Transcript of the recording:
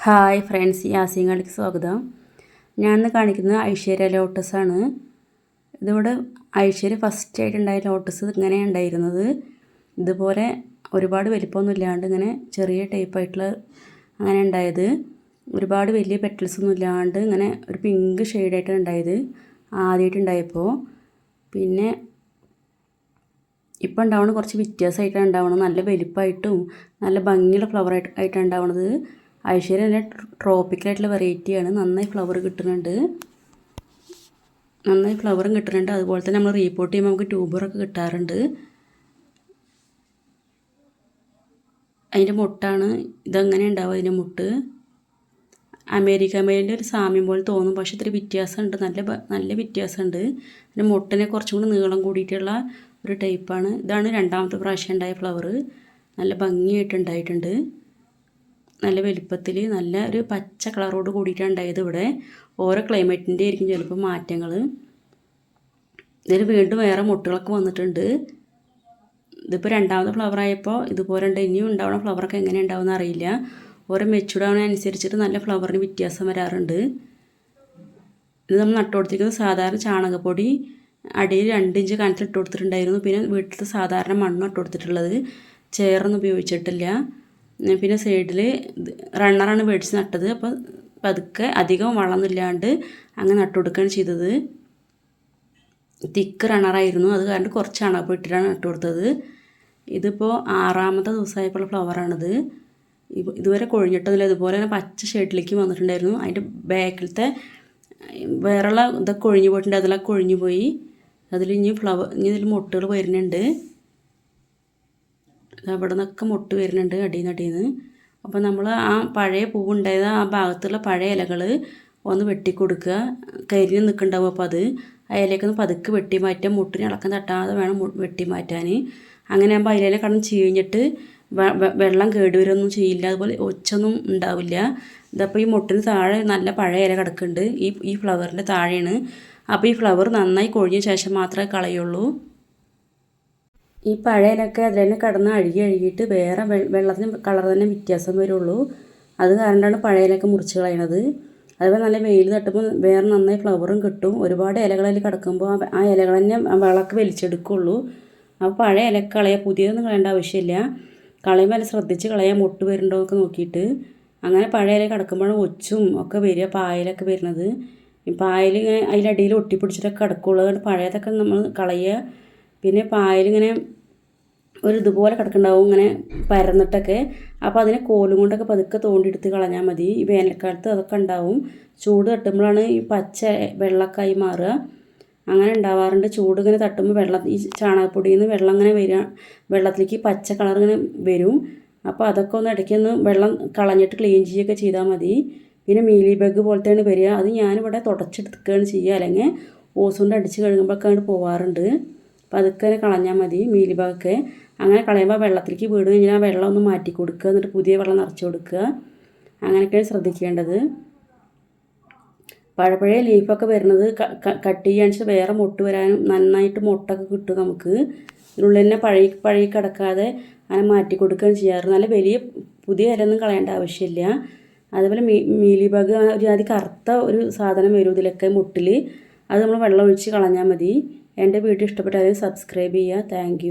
Hi friends യാസിങ്ങളിക്ക് സ്വാഗതം. ഞാൻ ഇന്ന് കാണിക്കുന്നത് ഐശ്വര്യ ലോട്ടസാണ് ഇതിവിടെ ഐശ്വര്യ ഫസ്റ്റ് ആയിട്ടുണ്ടായ ലോട്ടസ് ഇങ്ങനെ ഉണ്ടായിരുന്നത്. ഇതുപോലെ ഒരുപാട് വലിപ്പമൊന്നും ഇല്ലാണ്ട് ഇങ്ങനെ ചെറിയ ടൈപ്പായിട്ടുള്ള അങ്ങനെ ഉണ്ടായത്. ഒരുപാട് വലിയ പെറ്റൽസ് ഒന്നും ഇല്ലാണ്ട് ഇങ്ങനെ ഒരു പിങ്ക് ഷെയ്ഡായിട്ടാണ് ഉണ്ടായത് ആദ്യമായിട്ടുണ്ടായപ്പോൾ പിന്നെ ഇപ്പോൾ ഉണ്ടാവുന്നത് കുറച്ച് വ്യത്യാസമായിട്ടാണ് ഉണ്ടാവുന്നത് നല്ല വലിപ്പമായിട്ടും നല്ല ഭംഗിയുള്ള ഫ്ലവർ ആയിട്ട് ആയിട്ടാണ് ഉണ്ടാവുന്നത് ഐശ്വര്യ നല്ല ട്രോപ്പിക്കലായിട്ടുള്ള വെറൈറ്റിയാണ് നന്നായി ഫ്ലവർ കിട്ടുന്നുണ്ട്. നന്നായി ഫ്ലവറും കിട്ടുന്നുണ്ട്. അതുപോലെ തന്നെ നമ്മൾ റീപോർട്ട് ചെയ്യുമ്പോൾ നമുക്ക് ട്യൂബറൊക്കെ കിട്ടാറുണ്ട്. അതിന്റെ മുട്ടാണ്. ഇതെങ്ങനെ ഉണ്ടാവും അതിന്റെ മുട്ട്? അമേരിക്ക മേലിന്റെ ഒരു സാമ്യം പോലെ തോന്നും. പക്ഷേ ഇത്തിരി വ്യത്യാസമുണ്ട്. നല്ല നല്ല വ്യത്യാസമുണ്ട്. അതിന്റെ മുട്ടിനെ കുറച്ചും കൂടി നീളം കൂടിയിട്ടുള്ള ഒരു ടൈപ്പാണ് ഇതാണ് രണ്ടാമത്തെ പ്രാവശ്യം ഉണ്ടായ ഫ്ലവർ നല്ല ഭംഗിയായിട്ട് ഉണ്ടായിട്ടുണ്ട്. നല്ല വലുപ്പത്തിൽ നല്ല ഒരു പച്ച കളറോട് കൂടിയിട്ടാണ് ഇവിടെ. ഓരോ ക്ലൈമറ്റിന്റെ ആയിരിക്കും ചിലപ്പോൾ മാറ്റങ്ങൾ ഇതിൽ വീണ്ടും വേറെ മുട്ടുകളൊക്കെ വന്നിട്ടുണ്ട്. ഇതിപ്പോൾ രണ്ടാമത്തെ ഫ്ലവർ ആയപ്പോൾ ഇതുപോലെ ഉണ്ട്. ഇനിയും ഉണ്ടാവുന്ന ഫ്ലവറൊക്കെ എങ്ങനെ ഉണ്ടാവുമെന്ന് അറിയില്ല. ഓരോ മെച്ചൂർഡ് അനുസരിച്ചിട്ട് നല്ല ഫ്ലവറിന് വ്യത്യാസം വരാറുണ്ട്. ഇത് നമ്മൾ നട്ടുകൊടുത്തിരിക്കുന്നത് സാധാരണ ചാണകപ്പൊടി. അടിയിൽ രണ്ട് ഇഞ്ച് കനത്തിൽ ഇട്ട് കൊടുത്തിട്ടുണ്ടായിരുന്നു. പിന്നെ വീട്ടിലത്തെ സാധാരണ മണ്ണ് ഇട്ട് കൊടുത്തിട്ടുള്ളത്. ചേറൊന്നും ഉപയോഗിച്ചിട്ടില്ല. പിന്നെ സൈഡിൽ റണ്ണറാണ് മേടിച്ച് നട്ടത്. അപ്പോൾ പതുക്കെ അധികം വളമൊന്നുമില്ലാണ്ട് അങ്ങനെ നട്ടുകൊടുക്കുകയാണ് ചെയ്തത്. തിക്ക് റണ്ണറായിരുന്നു അത് കാരണം കുറച്ച് അണപ്പ് ഇട്ടിട്ടാണ് നട്ടു കൊടുത്തത് ഇതിപ്പോൾ ആറാമത്തെ ദിവസമായപ്പോൾ ഫ്ലവറാണിത് ഇതുവരെ കൊഴിഞ്ഞിട്ടൊന്നുമില്ല. ഇതുപോലെ തന്നെ പച്ച ഷെയ്ഡിലേക്ക് വന്നിട്ടുണ്ടായിരുന്നു. അതിന്റെ ബാക്കിലത്തെ വേറെയുള്ള ഇതൊക്കെ കൊഴിഞ്ഞു പോയിട്ടുണ്ട്. അതിലൊക്കെ കൊഴിഞ്ഞു പോയി. അതിൽ ഇനി ഫ്ലവർ ഇനി ഇതിൽ മുട്ടുകൾ വരുന്നുണ്ട്. അവിടെ നിന്നൊക്കെ മുട്ട് വരുന്നുണ്ട് അടിയിൽ നിന്ന് അപ്പോൾ നമ്മൾ ആ പഴയ പൂവുണ്ടായത് ആ ഭാഗത്തുള്ള പഴയ ഇലകൾ ഒന്ന് വെട്ടിക്കൊടുക്കുക. കരിഞ്ഞ് നിൽക്കുന്നുണ്ടാവും അപ്പോൾ അത്. ആ ഇലയൊക്കെ ഒന്ന് പതുക്കെ വെട്ടി മാറ്റാൻ മുട്ടിന് ഇളക്കം തട്ടാതെ വേണം വെട്ടി മാറ്റാൻ അങ്ങനെ ആകുമ്പോൾ അതിലെ കടന്ന് ചീഞ്ഞിട്ട് വെള്ളം കേടുവരൊന്നും ചെയ്യില്ല. അതുപോലെ ഒച്ചൊന്നും ഉണ്ടാവില്ല. ഇതപ്പോൾ ഈ മുട്ടിന് താഴെ നല്ല പഴയ ഇല കിടക്കുന്നുണ്ട്. ഈ ഈ ഫ്ലവറിന്റെ താഴെയാണ്. അപ്പോൾ ഈ ഫ്ലവർ നന്നായി കൊഴിഞ്ഞ ശേഷം മാത്രമേ കളയുള്ളൂ. ഈ പഴയ ഇലയൊക്കെ അതിൽ തന്നെ കിടന്ന് അഴുകി അഴുകിയിട്ട് വേറെ വെള്ളത്തിന് കളർ തന്നെ വ്യത്യാസം വരുള്ളൂ. അത് കാരണമാണ് പഴയ ഇലയൊക്കെ മുറിച്ച് കളയണത്. അതുപോലെ നല്ല വെയിൽ തട്ടുമ്പോൾ വേറെ നന്നായി ഫ്ലവറും കിട്ടും. ഒരുപാട് ഇലകളിൽ കിടക്കുമ്പോൾ ആ ഇലകൾ തന്നെ വിളക്ക് വലിച്ചെടുക്കുള്ളൂ. അപ്പോൾ പഴയ ഇല കളയാൻ പുതിയതൊന്നും കളയേണ്ട ആവശ്യമില്ല. കളയുമ്പോൾ നല്ല ശ്രദ്ധിച്ച് കളയാൻ മുട്ട് വരുന്നുണ്ടോ എന്നൊക്കെ നോക്കിയിട്ട്. അങ്ങനെ പഴയ ഇല കിടക്കുമ്പോഴാണ് ഒച്ചും ഒക്കെ വരിക പായലൊക്കെ വരുന്നത്. പായൽ ഇങ്ങനെ അതിലടിയിൽ ഒട്ടിപ്പിടിച്ചിട്ടൊക്കെ കിടക്കുള്ളൂ. അതുകൊണ്ട് പഴയതൊക്കെ നമ്മൾ കളയുക പിന്നെ പായലിങ്ങനെ ഒരു ഇതുപോലെ കിടക്കുന്നുണ്ടാവും ഇങ്ങനെ പരന്നിട്ടൊക്കെ. അപ്പോൾ അതിനെ കോലും കൊണ്ടൊക്കെ പതുക്കെ തോണ്ടിയെടുത്ത് കളഞ്ഞാൽ മതി. ഈ വേനൽക്കാലത്ത് അതൊക്കെ ഉണ്ടാവും. ചൂട് തട്ടുമ്പോഴാണ് ഈ പച്ച വെള്ളക്കായി മാറുക. അങ്ങനെ ഉണ്ടാവാറുണ്ട്. ചൂട് ഇങ്ങനെ തട്ടുമ്പോൾ വെള്ളം ഈ ചാണകപ്പൊടിയിൽ നിന്ന് വെള്ളം ഇങ്ങനെ വരിക വെള്ളത്തിലേക്ക് പച്ച കളർ ഇങ്ങനെ വരും. അപ്പോൾ അതൊക്കെ ഒന്ന് ഇടയ്ക്ക് ഒന്ന് വെള്ളം കളഞ്ഞിട്ട് ക്ലീൻ ചെയ്യുകയൊക്കെ ചെയ്താൽ മതി. പിന്നെ മീലി ബഗ് പോലത്തെയാണ് വരിക. അത് ഞാനിവിടെ തുടച്ചെടുക്കുകയാണ് ചെയ്യുക. അല്ലെങ്കിൽ ഓസുകൊണ്ട് അടിച്ച് കഴുകുമ്പോഴൊക്കെ അങ്ങോട്ട് പോവാറുണ്ട്. തന്നെ കളഞ്ഞാൽ മതി മീലിഭാഗമൊക്കെ അങ്ങനെ കളയുമ്പോൾ വെള്ളത്തിലേക്ക് വീട് കഴിഞ്ഞാൽ ആ വെള്ളം ഒന്ന് മാറ്റി കൊടുക്കുക എന്നിട്ട് പുതിയ വെള്ളം നിറച്ച് കൊടുക്കുക. അങ്ങനെയൊക്കെയാണ് ശ്രദ്ധിക്കേണ്ടത്. പഴപ്പഴയ ലീഫൊക്കെ വരുന്നത് കട്ട് ചെയ്യാന്ന് വേറെ മുട്ട് വരാനും നന്നായിട്ട് മുട്ടൊക്കെ കിട്ടും നമുക്ക്. ഇതിനുള്ളിൽ തന്നെ പഴയ പഴയ കിടക്കാതെ അങ്ങനെ മാറ്റി കൊടുക്കുകയാണ് ചെയ്യാറ്. നല്ല വലിയ പുതിയ ഇലയൊന്നും കളയേണ്ട ആവശ്യമില്ല. അതുപോലെ മീ മീലി ബഗ് ഒരു ആദ്യം കറുത്ത ഒരു സാധനം വരും ഇതിലൊക്കെ മുട്ടിൽ അത് നമ്മൾ വെള്ളം ഒഴിച്ച് കളഞ്ഞാൽ മതി. എന്റെ വീഡിയോ ഇഷ്ടപ്പെട്ടാൽ സബ്സ്ക്രൈബ് ചെയ്യുക. താങ്ക്